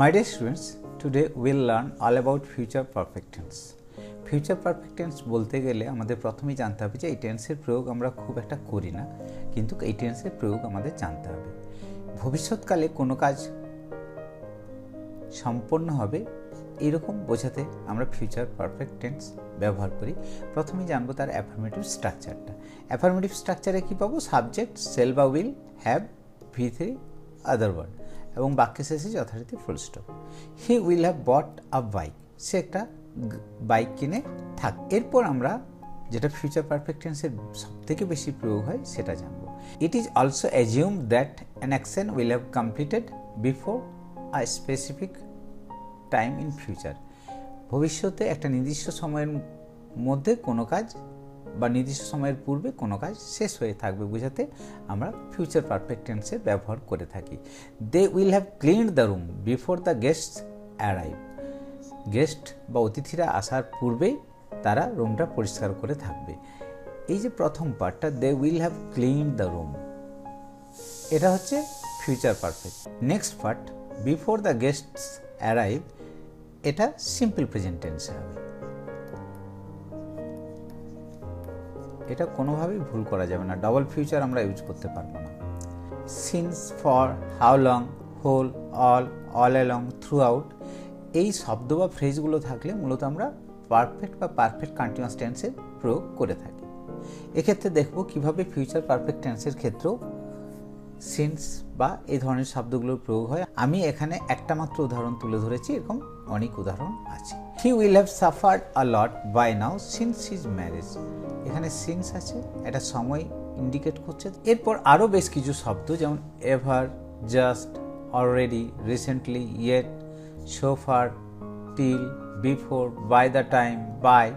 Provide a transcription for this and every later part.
My dear students, today we'll learn all about future perfect tense. Future perfect tense বলতে গেলে আমাদের প্রথমেই জানতে হবে যে এই টেন্সের প্রয়োগ আমরা খুব একটা করি না কিন্তু এই টেন্সের প্রয়োগ আমাদের জানতে হবে। ভবিষ্যৎকালে কোনো কাজ সম্পন্ন হবে এরকম বোঝাতে আমরা ফিউচার পারফেক্ট টেন্স ব্যবহার করি। প্রথমেই জানব তার অ্যাফার্মেটিভ স্ট্রাকচারটা অ্যাফার্মেটিভ স্ট্রাকচারে কী পাবো? সাবজেক্ট সেল বা will have V three other word এবং বাক্যে শেষে যথারীতি full stop he will have bought a bike সে একটা বাইক কিনে থাক। এরপর আমরা যেটা ফিউচার পারফেক্ট টেন্সের সব থেকে বেশি প্রয়োগ হয়, সেটা জানব। It is also assume that an action will have completed before a specific time in future ভবিষ্যতে একটা নির্দিষ্ট সময়ের মধ্যে কোনো কাজ বা নির্দিষ্ট সময়ের পূর্বে কোনো কাজ শেষ হয়ে থাকবে বোঝাতে আমরা ফিউচার পারফেক্ট টেন্সে ব্যবহার করে থাকি। They will have cleaned the room before the guest arrive guest বা অতিথিরা আসার পূর্বেই তারা রুমটা পরিষ্কার করে থাকবে। এই যে প্রথম পার্টটা they will have clean the room এটা হচ্ছে future perfect next part before the guests arrive এটা সিম্পল প্রেজেন্ট টেন্সে হবে। এটা কোনোভাবেই ভুল করা যাবে না। ডাবল ফিউচার আমরা ইউজ করতে পারব না। Since for how long whole all all along throughout এই শব্দ বা ফ্রেজগুলো থাকলে মূলত আমরা পারফেক্ট বা পারফেক্ট কন্টিনিউয়াস টেন্সের প্রয়োগ করে থাকি। এক্ষেত্রে দেখব কীভাবে ফিউচার পারফেক্ট টেন্সের ক্ষেত্রেও সিন্স বা এই ধরনের শব্দগুলোর প্রয়োগ হয়। আমি এখানে একটা মাত্র উদাহরণ তুলে ধরেছি, এরকম অনেক উদাহরণ আছে। He will have suffered a lot by now since his marriage এখানে সিন্স আছে, একটা সময় ইন্ডিকেট করছে। এরপর আরও বেশ কিছু শব্দ, যেমন ever just already recently yet so far till before by the time by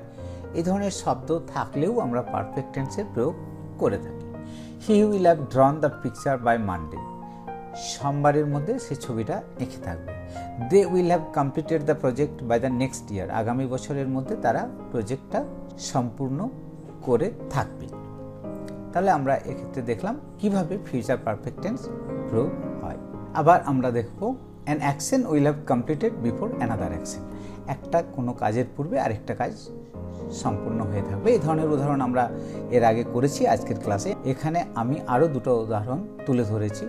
এই ধরনের শব্দ থাকলেও আমরা পারফেক্ট টেন্সের প্রয়োগ করে থাকি। He will have drawn the picture by Monday সোমবারের মধ্যে সে ছবিটা এঁকে থাকবে। They will have completed the project by the next year আগামী বছরের মধ্যে তারা প্রজেক্টটা সম্পূর্ণ করে থাকবে। তাহলে আমরা এক্ষেত্রে দেখলাম কীভাবে ফিউচার পারফেক্ট টেন্স প্রয়োগ হয়। আবার আমরা দেখব an action will have completed before another action একটা কোনো কাজের পূর্বে আরেকটা কাজ সম্পূর্ণ হয়ে থাকবে। এই ধরনের উদাহরণ আমরা এর আগে করেছি আজকের ক্লাসে। এখানে আমি আরও দুটো উদাহরণ তুলে ধরেছি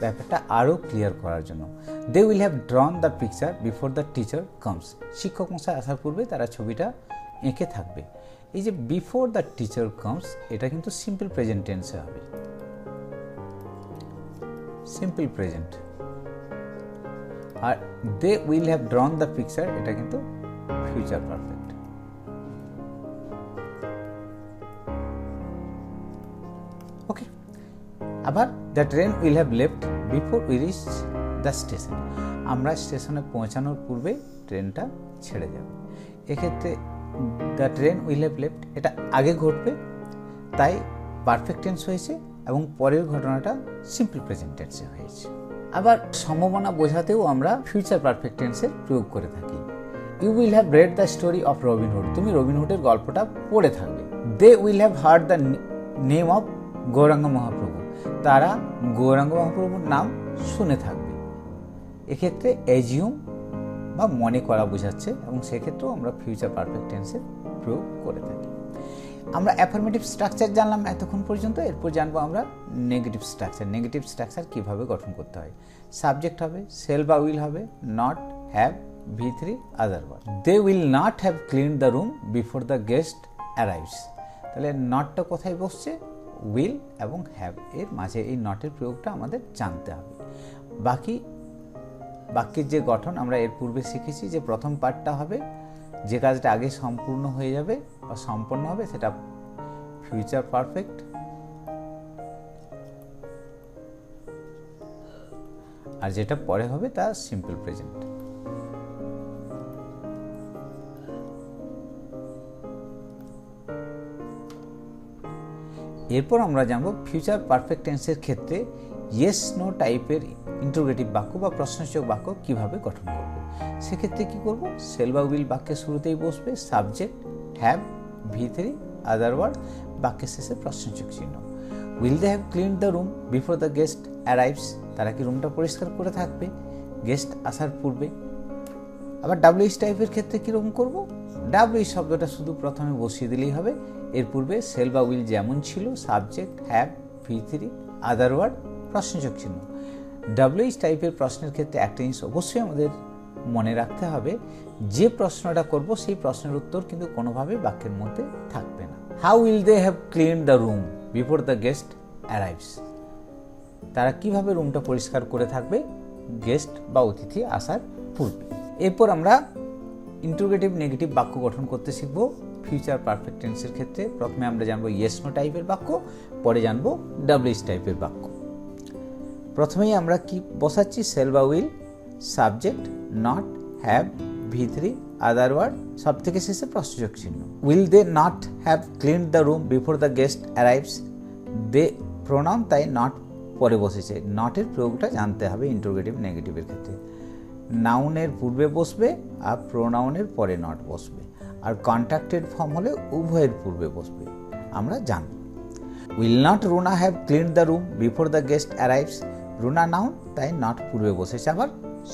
ব্যাপারটা আরও ক্লিয়ার করার জন্য। They will have drawn the picture before the teacher comes শিক্ষক মশাই আসার পূর্বে তারা ছবিটা এঁকে থাকবে। এই যে বিফোর দ্য টিচার কামস এটা কিন্তু সিম্পল প্রেজেন্ট টেন্সে হবে। Simple present R they will have drawn the picture এটা কিন্তু ফিউচার পারফেক্ট ওকে আবার the train will have left before we reach the station আমরা স্টেশনে পৌঁছানোর পূর্বে ট্রেনটা ছেড়ে যাবে। এক্ষেত্রে the train will have left এটা আগে ঘটবে, তাই পারফেক্ট টেন্স হয়েছে এবং পরের ঘটনাটা সিম্পল প্রেজেন্ট টেন্সে হয়েছে। আবার সম্ভাবনা বোঝাতেও আমরা ফিউচার পারফেক্ট টেন্সের প্রয়োগ করে থাকি। You will have read the story of Robin Hood তুমি রবিনহুডের গল্পটা পড়ে থাকবে। They will have heard the name of Gauranga Mahaprabhu. তারা গৌরাঙ্গ মহাপ্রভুর নাম শুনে থাকবে। এক্ষেত্রে এজিউম বা মনে করা বোঝাচ্ছে এবং সেক্ষেত্রেও আমরা ফিউচার পারফেক্ট টেন্সের প্রয়োগ করে থাকি। আমরা অ্যাফার্মেটিভ স্ট্রাকচার জানলাম এতক্ষণ পর্যন্ত, এরপর জানব আমরা নেগেটিভ স্ট্রাকচার নেগেটিভ স্ট্রাকচার কীভাবে গঠন করতে হয়? সাবজেক্ট হবে সেল বা উইল হবে not have V three other word they will not have clean the room before the guest arrives তাহলে নটটা কোথায় বসছে? উইল এবং হ্যাভ এর মাঝে এই নটের প্রয়োগটা আমাদের জানতে হবে। বাকি বাক্যের যে গঠন, আমরা এর পূর্বে শিখেছি যে প্রথম পার্টটা হবে, যে কাজটা আগে সম্পূর্ণ হয়ে যাবে বা সম্পন্ন হবে, সেটা ফিউচার পারফেক্ট আর যেটা পরে হবে, তা সিম্পল প্রেজেন্ট এরপর আমরা জানব ফিউচার পারফেক্ট টেন্সের ক্ষেত্রে ইয়েস নো টাইপের ইন্টারোগেটিভ বাক্য বা প্রশ্নসূচক বাক্য কীভাবে গঠন করব। সেক্ষেত্রে কি করব? সেল বা উইল বাক্যের শুরুতেই বসবে subject have V three other word বাক্যের শেষে প্রশ্নসূচক চিহ্ন। Will they have clean the room before the guest arrives তারা কি রুমটা পরিষ্কার করে থাকবে? গেস্ট আসার পূর্বে। আবার ডাব্লিউএইচ টাইপের ক্ষেত্রে কীরকম করব? ডাব্লিউএইচ শব্দটা শুধু প্রথমে বসিয়ে দিলেই হবে। এর পূর্বে সেল বা উইল যেমন ছিল, subject, have, V three, other word, প্রশ্নযোগ চিহ্ন। ডাব্লিউএইচ টাইপের প্রশ্নের ক্ষেত্রে একটা জিনিস অবশ্যই আমাদের মনে রাখতে হবে, যে প্রশ্নটা করব সেই প্রশ্নের উত্তর কিন্তু কোনোভাবে বাক্যের মধ্যে থাকবে না। How will they have clean the room before the guest arrives তারা কীভাবে রুমটা পরিষ্কার করে থাকবে গেস্ট বা অতিথি আসার পূর্বে। এরপর আমরা ইন্ট্রোগেটিভ নেগেটিভ বাক্য গঠন করতে শিখব। ফিউচার পারফেক্ট টেন্সের ক্ষেত্রে প্রথমে আমরা জানব ইয়েস নো টাইপের বাক্য, পরে জানব ডাব্লিউএস টাইপের বাক্য। প্রথমেই আমরা কি বসাচ্ছি? সেল বা will subject not have V three other word সব থেকে শেষে প্রশ্নযোগ চিহ্ন। Will they not have clean the room before the guest arrives they pronoun তাই নট পরে বসেছে। নটের প্রয়োগটা জানতে হবে ইন্টারোগেটিভ নেগেটিভের ক্ষেত্রে। নাউনের পূর্বে বসবে আর প্রোনাউনের পরে নট বসবে। আর কন্ট্রাক্টেড ফর্ম হলে উভয়ের পূর্বে বসবে। আমরা জানব। Will not Runa have clean the room before the guest arrives Runa noun তাই নট পূর্বে বসেছে আবার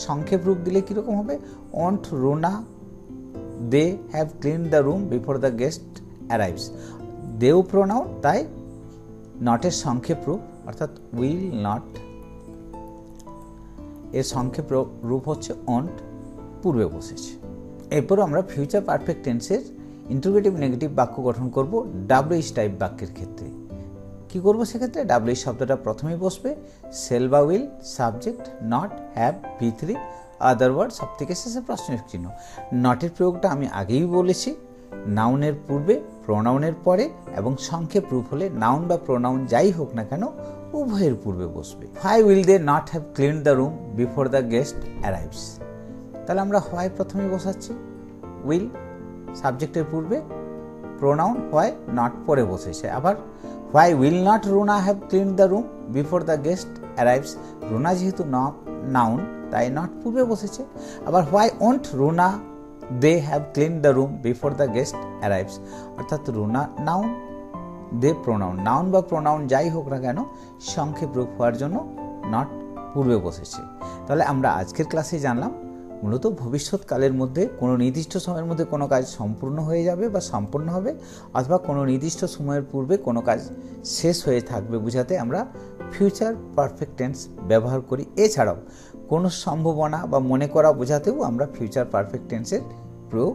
সংক্ষেপ রূপ দিলে কীরকম হবে? Won't Runa they have clean the room before the guest arrives দেও প্রোনাউন তাই নটের সংক্ষেপ রূপ, অর্থাৎ উইল নট এর সংক্ষেপ রূপ হচ্ছে অন্ট পূর্বে বসেছে। এরপর আমরা ফিউচার পারফেক্ট টেন্সের ইন্টারোগেটিভ নেগেটিভ বাক্য গঠন করব ডাব্লিউএইচ টাইপ বাক্যের ক্ষেত্রে। কি করব সেক্ষেত্রে? ডাব্লিউএইচ শব্দটা প্রথমেই বসবে সেল বা will subject not have V three other word সব থেকে শেষে প্রশ্ন চিহ্ন। নটের প্রয়োগটা আমি আগেই বলেছি নাউনের পূর্বে প্রোনাউনের পরে, এবং সংক্ষেপ রূপ হলে নাউন বা প্রোনাউন যাই হোক না কেন, উভয়ের পূর্বে বসবে। Why will they not have clean the room before the guest arrives তাহলে আমরা হোয়াই প্রথমেই বসাচ্ছি। উইল সাবজেক্টের পূর্বে প্রোনাউন হোয়াই নট পরে বসেছে। আবার why will not Runa have clean the room before the guest arrives Runa যেহেতু নাউন তাই নট পূর্বে বসেছে। আবার why won't Runa they have clean the room before the guest arrives অর্থাৎ Runa noun they pronoun noun বা pronoun যাই হোক না কেন সংক্ষেপ রূপ হওয়ার জন্য নট পূর্বে বসেছে। তাহলে আমরা আজকের ক্লাসে জানলাম মূলত ভবিষ্যৎকালের মধ্যে কোনো নির্দিষ্ট সময়ের মধ্যে কোনো কাজ সম্পূর্ণ হয়ে যাবে বা সম্পন্ন হবে, অথবা কোনো নির্দিষ্ট সময়ের পূর্বে কোনো কাজ শেষ হয়ে থাকবে বোঝাতে আমরা ফিউচার পারফেক্ট টেন্স ব্যবহার করি। এছাড়াও কোনো সম্ভাবনা বা মনে করা বোঝাতেও আমরা ফিউচার পারফেক্ট টেন্সের প্রয়োগ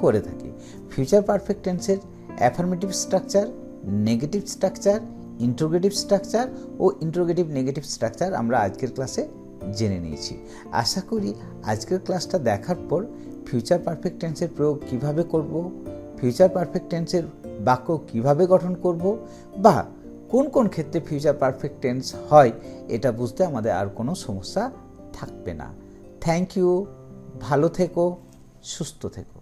করে থাকি। ফিউচার পারফেক্ট টেন্সের affirmative structure negative structure interrogative structure ও ইন্ট্রোগেটিভ নেগেটিভ স্ট্রাকচার আমরা আজকের ক্লাসে জেনে নিয়েছি। আশা করি আজকের ক্লাসটা দেখার পর ফিউচার পারফেক্ট টেন্সের প্রয়োগ কীভাবে করব ফিউচার পারফেক্ট টেন্সের বাক্য কীভাবে গঠন করব, বা কোন কোন ক্ষেত্রে ফিউচার পারফেক্ট টেন্স হয়, এটা বুঝতে আমাদের আর কোনো সমস্যা থাকবে না। থ্যাংক ইউ ভালো থেকো, সুস্থ থেকো।